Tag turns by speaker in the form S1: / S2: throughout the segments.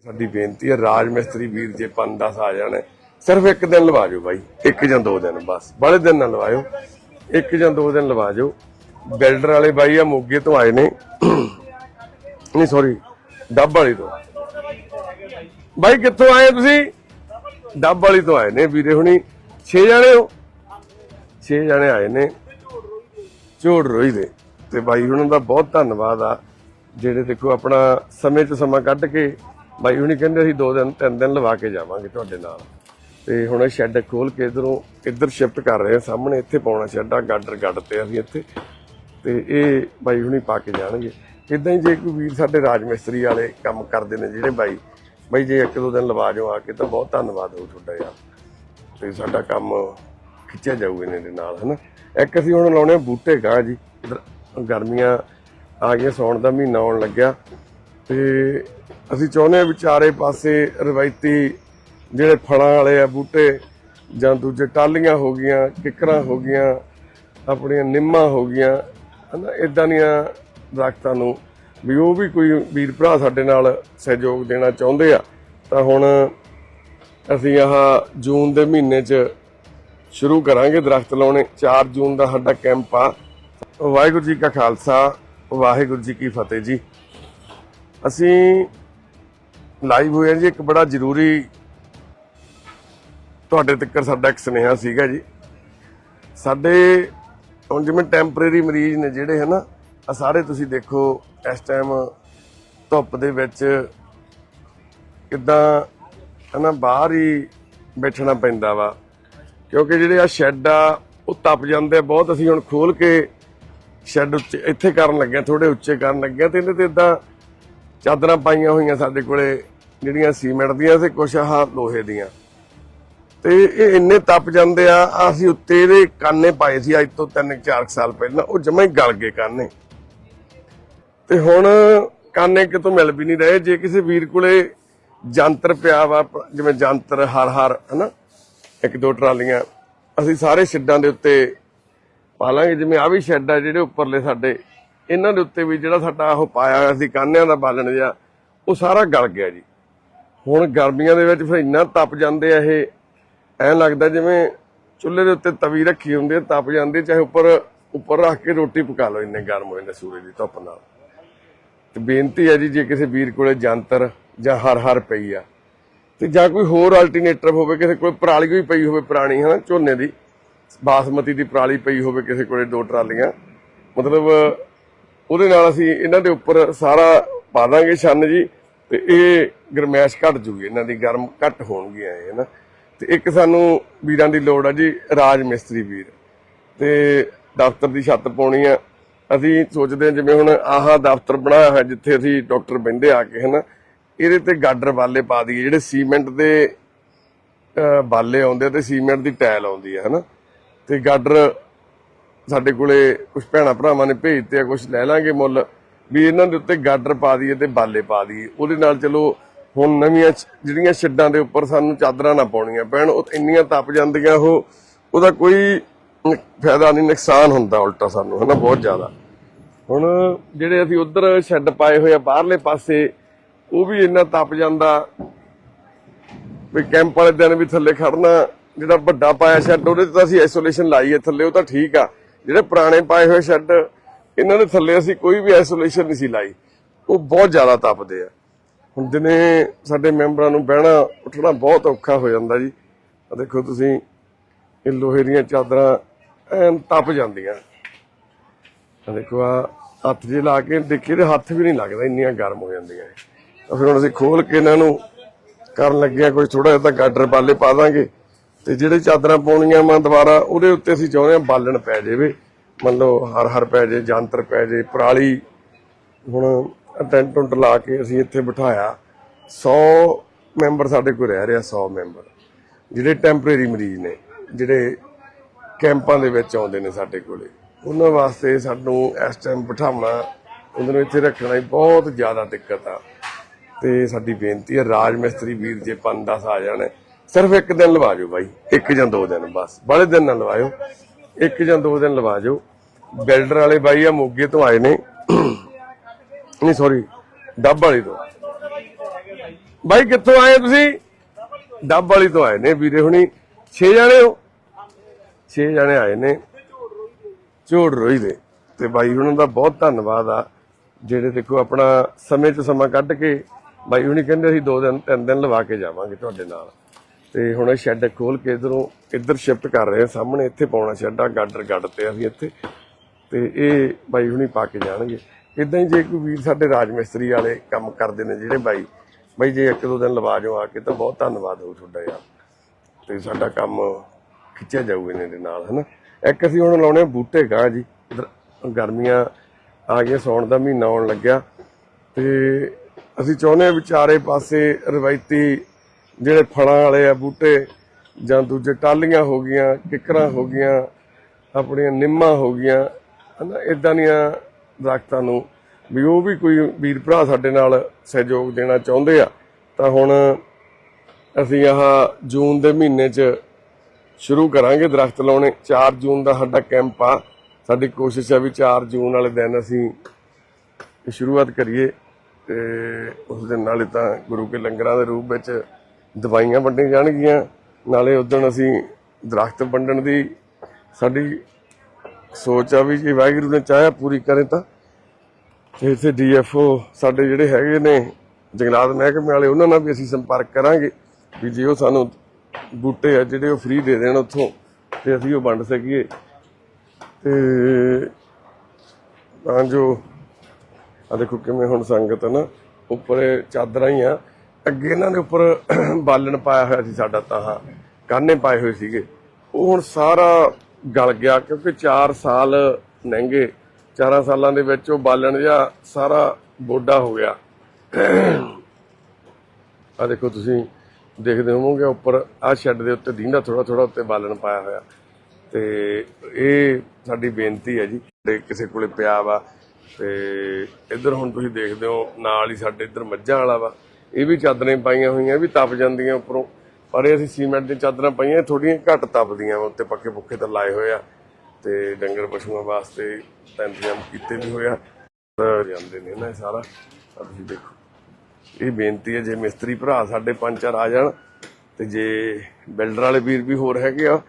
S1: ਸਾਡੀ ਬੇਨਤੀ ਹੈ ਰਾਜ ਮਿਸਤਰੀ ਵੀਰ ਜੇ 5-10 ਆ ਜਾਣ, ਸਿਰਫ ਇੱਕ ਦਿਨ ਲਵਾ ਜਾਓ ਬਾਈ, ਇੱਕ ਜਾਂ ਦੋ ਦਿਨ ਬਸ, ਬੜੇ ਦਿਨ ਨਾ ਲਵਾਇਓ, ਇੱਕ ਜਾਂ ਦੋ ਦਿਨ ਲਵਾ ਜਾਓ ਬਿਲਡਰ ਵਾਲੇ ਬਾਈ ਆ, ਮੋਗੇ ਤੋਂ ਆਏ ਨੇ। ਨਹੀਂ ਸੌਰੀ ਡੱਬ ਵਾਲੀ ਤੋਂ। ਬਾਈ, ਕਿੱਥੋਂ ਆਏ ਤੁਸੀਂ? ਡੱਬ ਵਾਲੀ ਤੋਂ ਆਏ ਨੇ ਵੀਰੇ ਹੁਣੀ। 6 ਜਾਣੇ ਹੋ? 6 ਜਾਣੇ ਆਏ ਨੇ। ਝੋੜ ਰੋਈ ਦੇ। ਤੇ ਬਾਈ ਉਹਨਾਂ ਦਾ ਬਹੁਤ ਧੰਨਵਾਦ ਆ, ਜਿਹੜੇ ਦੇਖੋ ਆਪਣਾ ਸਮੇਂ ਚ ਸਮਾਂ ਕੱਢ ਕੇ ਬਾਈ ਹੁਣੀ ਕਹਿੰਦੇ ਅਸੀਂ ਦੋ ਦਿਨ, ਤਿੰਨ ਦਿਨ ਲਵਾ ਕੇ ਜਾਵਾਂਗੇ ਤੁਹਾਡੇ ਨਾਲ। ਤੇ ਹੁਣ ਇਹ ਸ਼ੈੱਡ ਖੋਲ ਕੇ ਇਧਰੋਂ, ਇੱਧਰ ਸ਼ਿਫਟ ਕਰ ਰਹੇ ਆ ਸਾਹਮਣੇ, ਇੱਥੇ ਪਾਉਣਾ ਸ਼ੈੱਡ ਆ, ਗਾਡਰ ਗੱਡ ਤੇ ਅਸੀਂ ਇੱਥੇ। ਤੇ ਇਹ ਬਾਈ ਹੁਣੀ ਪਾ ਕੇ ਜਾਣਗੇ। ਇਦਾਂ ਹੀ ਜੇ ਕੋਈ ਵੀਰ ਸਾਡੇ ਰਾਜ ਮਿਸਤਰੀ ਵਾਲੇ ਕੰਮ ਕਰਦੇ ਨੇ ਜਿਹੜੇ ਬਾਈ ਬਾਈ ਜੇ ਇੱਕ ਦੋ ਦਿਨ ਲਵਾ ਜਾਓ ਆ ਕੇ ਤਾਂ ਬਹੁਤ ਧੰਨਵਾਦ ਹੋ ਤੁਹਾਡਾ ਯਾਰ। ਤੇ ਸਾਡਾ ਕੰਮ ਖਿੱਚਿਆ ਜਾਊਗਾ ਇਹਨਾਂ ਦੇ ਨਾਲ, ਹਨਾ? ਇੱਕ ਅਸੀਂ ਹੁਣ ਲਾਉਣੇ ਬੂਟੇ ਗਾਂ ਜੀ। ਇੱਧਰ ਗਰਮੀਆਂ ਆ ਗਈਆਂ, ਸੌਣ ਦਾ ਮਹੀਨਾ ਆਉਣ ਲੱਗਿਆ। ਤੇ ਅਸੀਂ ਚਾਹੁੰਦੇ ਆ ਵਿਚਾਰੇ ਪਾਸੇ ਰਵਾਇਤੀ ਜਿਹੜੇ ਫਲਾਂ ਵਾਲੇ ਆ, ਬੂਟੇ ਜਾਂ ਦੂਜੇ ਟਾਲੀਆਂ ਹੋ ਗਈਆਂ, ਕਿਕਰਾਂ ਹੋ ਗਈਆਂ, ਆਪਣੀਆਂ ਨਿੰਮਾਂ ਹੋ ਗਈਆਂ, ਹਨਾ ਇਦਾਂ ਦੀਆਂ ਦਰਖਤਾਂ ਨੂੰ ਵੀ ਉਹ ਵੀ ਕੋਈ ਵੀਰ ਭਰਾ ਸਾਡੇ ਨਾਲ ਸਹਿਯੋਗ ਦੇਣਾ ਚਾਹੁੰਦੇ ਆ। ਤਾਂ ਹੁਣ ਅਸੀਂ ਆਹ ਜੂਨ ਦੇ ਮਹੀਨੇ 'ਚ ਸ਼ੁਰੂ ਕਰਾਂਗੇ ਦਰਖਤ ਲਾਉਣੇ। 4 ਜੂਨ ਦਾ ਸਾਡਾ ਕੈਂਪ ਆ। ਵਾਹਿਗੁਰੂ ਜੀ ਕਾ ਖਾਲਸਾ, ਵਾਹਿਗੁਰੂ ਜੀ ਕੀ ਫਤਿਹ ਜੀ। ਅਸੀਂ ਲਾਈਵ ਹੋਏ ਹਾਂ ਜੀ, ਇੱਕ ਬੜਾ ਜ਼ਰੂਰੀ ਤੁਹਾਡੇ ਤੱਕ ਸਾਡਾ ਇੱਕ ਸੁਨੇਹਾ ਸੀਗਾ ਜੀ। ਸਾਡੇ ਹੁਣ ਜਿਵੇਂ ਟੈਂਪਰੇਰੀ ਮਰੀਜ਼ ਨੇ ਜਿਹੜੇ ਹੈ ਨਾ ਆ ਸਾਰੇ ਤੁਸੀਂ ਦੇਖੋ, ਇਸ ਟਾਈਮ ਧੁੱਪ ਦੇ ਵਿੱਚ ਕਿਦਾਂ ਹਨਾ, ਬਾਹਰ ਹੀ ਬੈਠਣਾ ਪੈਂਦਾ ਵਾ। ਕਿਉਂਕਿ ਜਿਹੜੇ ਆ ਸ਼ੈੱਡ ਆ, ਉਹ ਤਪ ਜਾਂਦੇ ਆ ਬਹੁਤ। ਅਸੀਂ ਹੁਣ ਖੋਲ ਕੇ ਸ਼ੈੱਡ ਉੱਚੇ, ਇੱਥੇ ਕਰਨ ਲੱਗੇ ਆ ਥੋੜੇ ਉੱਚੇ ਕਰਨ ਲੱਗੇ ਆ, ਤੇ ਇਹਦੇ ਤੇ ਇਦਾਂ ਚਾਦਰਾਂ ਪਾਈਆਂ ਹੋਈਆਂ ਸਾਡੇ ਕੋਲੇ, ਜਿਹੜੀਆਂ ਸੀਮੈਂਟ ਦੀਆਂ ਤੇ ਕੁਛ ਆਹ ਲੋਹੇ ਦੀਆਂ। ਤੇ ਇਹ ਇੰਨੇ ਤਪ ਜਾਂਦੇ ਆ, ਅਸੀਂ ਉੱਤੇ ਇਹਦੇ ਕਾਨੇ ਪਾਏ ਸੀ ਅੱਜ ਤੋਂ 3-4 ਸਾਲ ਪਹਿਲਾਂ, ਉਹ ਜਮਾਂ ਹੀ ਗਲ ਗਏ ਕਾਨੇ। ਤੇ ਹੁਣ ਕਾਨੇ ਕਿਤੋਂ ਮਿਲ ਵੀ ਨਹੀਂ ਰਹੇ, ਜੇ ਕਿਸੇ ਵੀਰ ਕੋਲੇ ਜੰਤਰ ਪਿਆ ਵਾ, ਜਿਵੇਂ ਜੰਤਰ ਹਰ ਹਰ, ਹਨਾ, ਇੱਕ ਦੋ ਟਰਾਲੀਆਂ, ਅਸੀਂ ਸਾਰੇ ਸ਼ੈੱਡਾਂ ਦੇ ਉੱਤੇ ਪਾ ਲਾਂਗੇ, ਜਿਵੇਂ ਆ ਵੀ ਸ਼ੈੱਡ ਆ ਜਿਹੜੇ ਉੱਪਰਲੇ ਸਾਡੇ ਇਹਨਾਂ ਦੇ ਉੱਤੇ ਵੀ ਜਿਹੜਾ ਸਾਡਾ ਉਹ ਪਾਇਆ ਹੋਇਆ ਸੀ, ਕਾਨਿਆਂ ਦਾ ਬਾਲਣ ਜਿਹਾ, ਉਹ ਸਾਰਾ ਗਲ ਗਿਆ ਜੀ। ਹੁਣ ਗਰਮੀਆਂ ਦੇ ਵਿੱਚ ਫਿਰ ਇੰਨਾ ਤਪ ਜਾਂਦੇ ਆ ਇਹ, ਐਂ ਲੱਗਦਾ ਜਿਵੇਂ ਚੁੱਲ੍ਹੇ ਦੇ ਉੱਤੇ ਤਵੀ ਰੱਖੀ ਹੁੰਦੀ ਹੈ ਤਪ ਜਾਂਦੀ ਚਾਹੇ ਉੱਪਰ ਉੱਪਰ ਰੱਖ ਕੇ ਰੋਟੀ ਪਕਾ ਲਓ ਇੰਨੇ ਗਰਮ ਹੋ ਜਾਂਦੇ ਸੂਰਜ ਦੀ ਧੁੱਪ ਨਾਲ। ਤੇ ਬੇਨਤੀ ਹੈ ਜੀ, ਜੇ ਕਿਸੇ ਵੀਰ ਕੋਲੇ ਜੰਤਰ ਜਾਂ ਹਰ ਹਰ ਪਈ ਆ, ਤੇ ਜਾਂ ਕੋਈ ਹੋਰ ਅਲਟਰਨੇਟਿਵ ਹੋਵੇ, ਕਿਸੇ ਕੋਲ ਪਰਾਲੀ ਵੀ ਪਈ ਹੋਵੇ ਪੁਰਾਣੀ, ਹਨਾ, ਝੋਨੇ ਦੀ, ਬਾਸਮਤੀ ਦੀ ਪਰਾਲੀ ਪਈ ਹੋਵੇ ਕਿਸੇ ਕੋਲੇ ਦੋ ਟਰਾਲੀਆਂ, ਮਤਲਬ ਉਹਦੇ ਨਾਲ ਅਸੀਂ ਇਹਨਾਂ ਦੇ ਉੱਪਰ ਸਾਰਾ ਪਾ ਦਾਂਗੇ ਛੰਨ ਜੀ, ਤੇ ਇਹ ਗਰਮੈਸ਼ ਘਟ ਜੂਗੀ, ਇਹਨਾਂ ਦੀ ਗਰਮ ਘਟ ਹੋਣਗੀਆਂ ਇਹ, ਹਨਾ? ਤੇ ਇੱਕ ਸਾਨੂੰ ਵੀਰਾਂ ਦੀ ਲੋੜ ਆ ਜੀ, ਰਾਜ ਮਿਸਤਰੀ ਵੀਰ। ਤੇ ਦਫ਼ਤਰ ਦੀ ਛੱਤ ਪਾਉਣੀ ਆ। ਅਸੀਂ ਸੋਚਦੇ ਹਾਂ ਜਿਵੇਂ ਹੁਣ ਆਹ ਦਫ਼ਤਰ ਬਣਾਇਆ ਹੋਇਆ, ਜਿੱਥੇ ਅਸੀਂ ਡਾਕਟਰ ਬਹਿੰਦੇ ਆ ਕੇ, ਹਨਾ? ਇਹਦੇ ਤੇ ਗਾਡਰ ਵਾਲੇ ਪਾ ਦਈਏ, ਜਿਹੜੇ ਸੀਮੈਂਟ ਦੇ ਬਾਲੇ ਆਉਂਦੇ ਆ ਤੇ ਸੀਮੈਂਟ ਦੀ ਟਾਇਲ ਆਉਂਦੀ ਹੈ ਹਨਾ? ਤੇ ਗਾਡਰ ਸਾਡੇ ਕੋਲੇ ਕੁਝ ਭੈਣਾ ਭਰਾਵਾਂ ਨੇ ਭੇਜਤੇ ਆ ਕੁਝ ਲੈ ਲਾਂਗੇ ਮੁੱਲ। ਵੀ ਇਹਨਾਂ ਦੇ ਉੱਤੇ ਗਾਡਰ ਪਾ ਦਈਏ ਤੇ ਬਾਲੇ ਪਾ ਦਈਏ। ਉਹਦੇ ਨਾਲ ਚਲੋ, ਹੁਣ ਨਵੀਆਂ ਜਿਹੜੀਆਂ ਛੱਡਾਂ ਦੇ ਉੱਪਰ ਸਾਨੂੰ ਚਾਦਰਾਂ ਨਾ ਪਾਉਣੀਆਂ ਪੈਣ, ਉਹ ਇੰਨੀਆਂ ਤਪ ਜਾਂਦੀਆਂ, ਉਹ, ਉਹਦਾ ਕੋਈ ਫਾਇਦਾ ਨਹੀਂ, ਨੁਕਸਾਨ ਹੁੰਦਾ ਉਲਟਾ ਸਾਨੂੰ, ਹਨਾ, ਬਹੁਤ ਜ਼ਿਆਦਾ। ਹੁਣ ਜਿਹੜੇ ਅਸੀਂ ਉਧਰ ਸ਼ੈੱਡ ਪਾਏ ਹੋਏ ਆ, ਬਾਹਰਲੇ ਪਾਸੇ, ਉਹ ਵੀ ਇੰਨਾ ਤਪ ਜਾਂਦਾ। ਵੀ ਕੈਂਪ ਵਾਲੇ ਦਿਨ ਵੀ ਥੱਲੇ ਖੜਨਾ, ਜਿਹੜਾ ਵੱਡਾ ਪਾਇਆ ਸ਼ੈੱਡ ਉਹਦੇ ਤੇ ਤਾਂ ਅਸੀਂ ਆਈਸੋਲੇਸ਼ਨ ਲਾਈ ਹੈ ਥੱਲੇ, ਉਹ ਤਾਂ ਠੀਕ ਆ। ਜਿਹੜੇ ਪੁਰਾਣੇ ਪਾਏ ਹੋਏ ਸ਼ੈੱਡ, ਇਹਨਾਂ ਦੇ ਥੱਲੇ ਅਸੀਂ ਕੋਈ ਵੀ ਆਈਸੋਲੇਸ਼ਨ ਨਹੀਂ ਸੀ ਲਾਈ। ਉਹ ਬਹੁਤ ਜ਼ਿਆਦਾ ਤਪਦੇ ਆ। ਹੁਣ ਦਿਨੇ ਸਾਡੇ ਮੈਂਬਰਾਂ ਨੂੰ ਬਹਿਣਾ, ਉੱਠਣਾ ਬਹੁਤ ਔਖਾ ਹੋ ਜਾਂਦਾ ਜੀ। ਆ ਦੇਖੋ ਤੁਸੀਂ, ਇਹ ਲੋਹੇ ਦੀਆਂ ਚਾਦਰਾਂ ਐਨ ਤਪ ਜਾਂਦੀਆਂ। ਆ ਦੇਖੋ ਆ ਹੱਥ ਜੇ ਲਾ ਕੇ ਦੇਖੀਏ ਤੇ ਹੱਥ ਵੀ ਨਹੀਂ ਲੱਗਦਾ, ਇੰਨੀਆਂ ਗਰਮ ਹੋ ਜਾਂਦੀਆਂ ਇਹ ਫਿਰ ਹੁਣ ਅਸੀਂ ਖੋਲ ਕੇ ਇਹਨਾਂ ਨੂੰ ਕਰਨ ਲੱਗਿਆ ਕੋਈ ਥੋੜਾ ਜਿਹਾ ਤਾਂ ਗਾਡਰ ਪਾਲੇ ਪਾ ਦਾਂਗੇ। ਤੇ ਜਿਹੜੇ ਚਾਦਰਾਂ ਪਾਉਣੀਆਂ ਮੈਂ ਦੁਬਾਰਾ, ਉਹਦੇ ਉੱਤੇ ਅਸੀਂ ਚਾਹੁੰਦੇ ਹਾਂ ਬਾਲਣ ਪੈ ਜਾਵੇ। ਮੰਨ ਲਓ ਹਰ ਹਰ ਪੈ ਜੇ ਜੰਤਰ ਪੈ ਜੇ ਪਰਾਲੀ ਹੁਣ ਟੈਂਟ ਟੁੰਟ ਲਾ ਕੇ ਅਸੀਂ ਇੱਥੇ ਬਿਠਾਇਆ। 100 ਮੈਂਬਰ ਸਾਡੇ ਕੋਲ ਰਹਿ ਰਿਹਾ 100 ਮੈਂਬਰ। ਜਿਹੜੇ ਟੈਂਪਰੇਰੀ ਮਰੀਜ਼ ਨੇ, ਜਿਹੜੇ ਕੈਂਪਾਂ ਦੇ ਵਿੱਚ ਆਉਂਦੇ ਨੇ ਸਾਡੇ ਕੋਲੇ, ਉਹਨਾਂ ਵਾਸਤੇ ਸਾਨੂੰ ਇਸ ਟਾਈਮ ਬਿਠਾਉਣਾ, ਉਹਨਾਂ ਨੂੰ ਇੱਥੇ ਰੱਖਣਾ ਹੀ ਬਹੁਤ ਜ਼ਿਆਦਾ ਦਿੱਕਤ ਆ। ਤੇ ਸਾਡੀ ਬੇਨਤੀ ਹੈ, ਰਾਜ ਮਿਸਤਰੀ ਵੀਰ ਜੇ 5-10 ਆ ਜਾਣ ਸਿਰਫ ਇੱਕ ਦਿਨ ਲਵਾ ਜਾਓ ਬਾਈ, ਇੱਕ ਜਾਂ ਦੋ ਦਿਨ ਬਸ। ਬੜੇ ਦਿਨ ਨਾ ਲਵਾਇਓ, ਇੱਕ ਜਾਂ ਦੋ ਦਿਨ ਲਵਾ ਜਾਓ ਬਿਲਡਰ ਵਾਲੇ ਬਾਈ ਆ, ਮੋਗੇ ਤੋਂ ਆਏ ਨੇ। ਨਹੀਂ ਸੌਰੀ ਡੱਬ ਵਾਲੀ ਤੋਂ। ਬਾਈ, ਕਿੱਥੋਂ ਆਏ ਤੁਸੀਂ? ਡੱਬ ਵਾਲੀ ਤੋਂ ਆਏ ਨੇ ਵੀਰੇ ਹੁਣੀ। 6 ਜਾਣੇ ਹੋ? 6 ਜਾਣੇ ਆਏ ਨੇ। ਝੋੜ ਰੋਈ ਦੇ। ਤੇ ਬਾਈ ਉਹਨਾਂ ਦਾ ਬਹੁਤ ਧੰਨਵਾਦ ਆ, ਜਿਹੜੇ ਦੇਖੋ ਆਪਣਾ ਸਮੇਂ ਚ ਸਮਾਂ ਕੱਢ ਕੇ ਬਾਈ ਹੁਣੀ ਕਹਿੰਦੇ ਅਸੀਂ ਦੋ ਦਿਨ, ਤਿੰਨ ਦਿਨ ਲਵਾ ਕੇ ਜਾਵਾਂਗੇ ਤੁਹਾਡੇ ਨਾਲ। ਤੇ ਹੁਣ ਇਹ ਸ਼ੈੱਡ ਖੋਲ ਕੇ ਇਧਰੋਂ ਇੱਧਰ ਸ਼ਿਫਟ ਕਰ ਰਹੇ ਆ, ਸਾਹਮਣੇ ਇੱਥੇ ਪਾਉਣਾ ਸ਼ੈੱਡ ਆ ਗਾਡਰ ਗੱਡ ਤੇ ਅਸੀਂ ਇੱਥੇ। ਤੇ ਇਹ ਬਾਈ ਹੁਣੀ ਪਾ ਕੇ ਜਾਣਗੇ। ਇਦਾਂ ਹੀ ਜੇ ਕੋਈ ਵੀਰ ਸਾਡੇ ਰਾਜ ਮਿਸਤਰੀ ਵਾਲੇ ਕੰਮ ਕਰਦੇ ਨੇ ਜਿਹੜੇ ਬਾਈ ਬਾਈ ਜੇ ਇੱਕ ਦੋ ਦਿਨ ਲਵਾ ਜਾਓ ਆ ਕੇ ਤਾਂ ਬਹੁਤ ਧੰਨਵਾਦ ਹੋਊ ਤੁਹਾਡਾ ਯਾਰ। ਤੇ ਸਾਡਾ ਕੰਮ ਖਿੱਚਿਆ ਜਾਊ ਇਹਨਾਂ ਦੇ ਨਾਲ, ਹਨਾ? ਇੱਕ ਅਸੀਂ ਹੁਣ ਲਾਉਣੇ ਬੂਟੇ ਗਾਂ ਜੀ। ਗਰਮੀਆਂ ਆ ਗਈਆਂ, ਸੌਣ ਦਾ ਮਹੀਨਾ ਆਉਣ ਲੱਗਿਆ। ਤੇ ਅਸੀਂ ਚਾਹੁੰਦੇ ਆ ਵਿਚਾਰੇ ਪਾਸੇ ਰਵਾਇਤੀ ਜਿਹੜੇ ਫਲਾਂ ਵਾਲੇ ਆ, ਬੂਟੇ ਜਾਂ ਦੂਜੇ ਟਾਲੀਆਂ ਹੋ ਗਈਆਂ, ਕਿਕਰਾਂ ਹੋ ਗਈਆਂ, ਆਪਣੀਆਂ ਨਿੰਮਾਂ ਹੋ ਗਈਆਂ, ਹਨਾ ਇਦਾਂ ਦੀਆਂ ਦਰਖਤਾਂ ਨੂੰ ਵੀ ਉਹ ਵੀ ਕੋਈ ਵੀਰ ਭਰਾ ਸਾਡੇ ਨਾਲ ਸਹਿਯੋਗ ਦੇਣਾ ਚਾਹੁੰਦੇ ਆ। ਤਾਂ ਹੁਣ ਅਸੀਂ ਆਹ ਜੂਨ ਦੇ ਮਹੀਨੇ 'ਚ ਸ਼ੁਰੂ ਕਰਾਂਗੇ ਦਰਖਤ ਲਾਉਣੇ। 4 ਜੂਨ ਦਾ ਸਾਡਾ ਕੈਂਪ ਆ। ਸਾਡੀ ਕੋਸ਼ਿਸ਼ ਆ ਵੀ 4 ਜੂਨ ਵਾਲੇ ਦਿਨ ਅਸੀਂ ਸ਼ੁਰੂਆਤ ਕਰੀਏ ਤੇ ਉਸ ਦਿਨ ਨਾਲੇ ਤਾਂ ਗੁਰੂ ਕੇ ਲੰਗਰਾਂ ਦੇ ਰੂਪ ਵਿੱਚ ਦਵਾਈਆਂ ਵੰਡੀਆਂ ਜਾਣਗੀਆਂ। ਨਾਲੇ ਉਦੋਂ ਅਸੀਂ ਦਰਖਤ ਵੰਡਣ ਦੀ ਸਾਡੀ ਸੋਚ ਆ ਵੀ ਜੇ ਵਾਹਿਗੁਰੂ ਨੇ ਚਾਹਿਆ ਪੂਰੀ ਕਰੇ ਤਾਂ। ਤੇ ਇੱਥੇ ਡੀਐਫਓ ਸਾਡੇ ਜਿਹੜੇ ਹੈਗੇ ਨੇ, ਜੰਗਲਾਤ ਮਹਿਕਮੇ ਵਾਲੇ, ਉਹਨਾਂ ਨਾਲ ਵੀ ਅਸੀਂ ਸੰਪਰਕ ਕਰਾਂਗੇ ਵੀ ਜੇ ਉਹ ਸਾਨੂੰ ਬੂਟੇ ਆ ਜਿਹੜੇ ਉਹ ਫ੍ਰੀ ਦੇ ਦੇਣ ਉੱਥੋਂ, ਤੇ ਅਸੀਂ ਉਹ ਵੰਡ ਸਕੀਏ। ਤੇ ਤਾਂ ਜੋ ਆ ਦੇਖੋ ਕਿਵੇਂ ਹੁਣ ਸੰਗਤ ਨਾ ਉੱਪਰ ਚਾਦਰਾਂ ਹੀ ਆ। ਅੱਗੇ ਇਹਨਾਂ ਦੇ ਉੱਪਰ ਬਾਲਣ ਪਾਇਆ ਹੋਇਆ ਸੀ ਸਾਡਾ ਤਾਂ ਕਾਨੇ ਪਾਏ ਹੋਏ ਸੀਗੇ। ਉਹ ਹੁਣ ਸਾਰਾ ਗਲ ਗਿਆ ਕਿਉਂਕਿ 4 ਸਾਲ ਲੰਘੇ 4 ਸਾਲਾਂ ਦੇ ਵਿੱਚ ਉਹ ਬਾਲਣ ਜਿਹਾ ਸਾਰਾ ਬੋਡਾ ਹੋ ਗਿਆ। ਆ ਦੇਖੋ ਤੁਸੀਂ ਦੇਖਦੇ ਹੋਵੋਗੇ ਉੱਪਰ ਆ ਸ਼ੈੱਡ ਦੇ ਉੱਤੇ ਦੀਂਦਾ ਥੋੜਾ ਥੋੜਾ ਉੱਤੇ ਬਾਲਣ ਪਾਇਆ ਹੋਇਆ। ਤੇ ਇਹ ਸਾਡੀ ਬੇਨਤੀ ਹੈ ਜੀ ਜੇ ਕਿਸੇ ਕੋਲੇ ਪਿਆ ਵਾ ਤੇ ਇੱਧਰ ਹੁਣ ਤੁਸੀਂ ਦੇਖਦੇ ਹੋ, ਨਾਲ ਹੀ ਸਾਡੇ ਇੱਧਰ ਮੱਝਾਂ ਵਾਲਾ ਵਾ। ਇਹ ਵੀ ਚਾਦਰਾਂ ਪਾਈਆਂ ਹੋਈਆਂ ਵੀ ਤਪ ਜਾਂਦੀਆਂ ਉੱਪਰੋਂ। ਪਰ ਇਹ ਅਸੀਂ ਸੀਮੈਂਟ ਦੀਆਂ ਚਾਦਰਾਂ ਪਾਈਆਂ ਥੋੜੀਆਂ ਘੱਟ ਤਪਦੀਆਂ ਵਾ, ਉੱਤੇ ਪੱਕੇ ਪੁੱਕੇ ਤਾਂ ਲਾਏ ਹੋਏ ਆ। ਤੇ ਡੰਗਰ ਪਸ਼ੂਆਂ ਵਾਸਤੇ ਤਾਂ ਇੰਤਜ਼ਾਮ ਕੀਤੇ ਵੀ ਹੋਇਆ ਤਾਂ ਜਾਂਦੇ ਨੇ ਨਾ ਇਹ ਸਾਰਾ। ਤੁਸੀਂ ਦੇਖੋ। ਇਹ ਬੇਨਤੀ ਹੈ, ਜੇ ਮਿਸਤਰੀ ਭਰਾ ਸਾਡੇ ਪੰਜ ਚਾਰ ਆ ਜਾਣ, ਤੇ ਜੇ ਬਿਲਡਰ ਵਾਲੇ ਵੀਰ ਵੀ ਹੋਰ ਹੈਗੇ ਆ,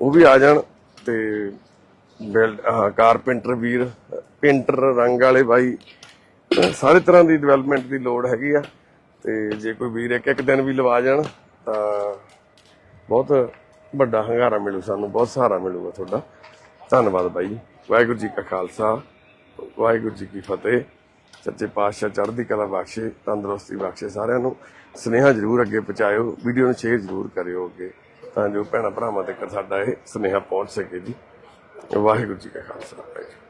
S1: ਉਹ ਵੀ ਆ ਜਾਣ, ਤੇ ਬਿਲਡ ਕਾਰਪੈਂਟਰ ਵੀਰ, ਪੇਂਟਰ ਰੰਗ ਵਾਲੇ ਬਾਈ, ਸਾਰੇ ਤਰ੍ਹਾਂ ਦੀ ਡਿਵੈਲਪਮੈਂਟ ਦੀ ਲੋੜ ਹੈਗੀ ਆ। ਤੇ ਜੇ ਕੋਈ ਵੀਰ ਇੱਕ ਇੱਕ ਦਿਨ ਵੀ ਲਵਾ ਜਾਣ, ਤਾਂ ਬਹੁਤ ਵੱਡਾ ਹੰਗਾਰਾ ਮਿਲੂ ਸਾਨੂੰ, ਬਹੁਤ ਸਹਾਰਾ ਮਿਲੂਗਾ ਤੁਹਾਡਾ। ਧੰਨਵਾਦ ਬਾਈ ਜੀ। ਵਾਹਿਗੁਰੂ ਜੀ ਕਾ ਖਾਲਸਾ, ਵਾਹਿਗੁਰੂ ਜੀ ਕੀ ਫਤਿਹ। ਸੱਚੇ ਪਾਤਸ਼ਾਹ ਚੜ੍ਹਦੀ ਕਲਾ ਬਖਸ਼ੇ, ਤੰਦਰੁਸਤੀ ਬਖਸ਼ੇ ਸਾਰਿਆਂ ਨੂੰ। ਸੁਨੇਹਾ ਜਰੂਰ ਅੱਗੇ ਪਹੁੰਚਾਇਓ, ਵੀਡੀਓ ਨੂੰ ਸ਼ੇਅਰ ਜਰੂਰ ਕਰਿਓ ਅੱਗੇ, ਤਾਂ ਜੋ ਭੈਣਾਂ ਭਰਾਵਾਂ ਤੱਕ ਸਾਡਾ ਇਹ ਸੁਨੇਹਾ ਪਹੁੰਚ ਸਕੇ ਜੀ। ਵਾਹਿਗੁਰੂ ਜੀ ਕਾ ਖਾਲਸਾ, ਵਾਹਿਗੁਰੂ